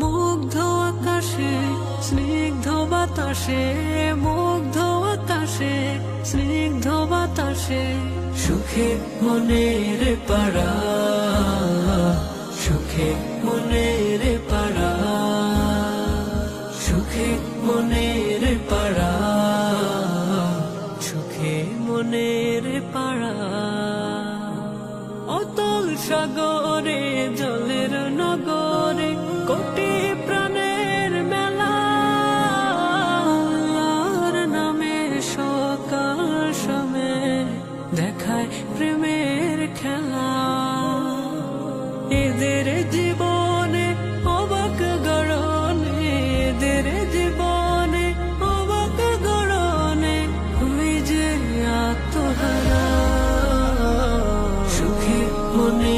মুগ্ধ আকাশে, স্নিগ্ধ বাতাসে, মুগ্ধ আকাশে, স্নিগ্ধ বাতাসে। সুখে মনের পাড়া, সুখে মনের পাড়া, সুখে মনের পাড়া, সুখে মনের পাড়া। অতল সাগরে জলের প্রেমের খেলা। এদের জীবনে অবাক গড়নে, এদের জীবনে অবাক গড়নে ওই যে আত্মহারা। সুখে মনে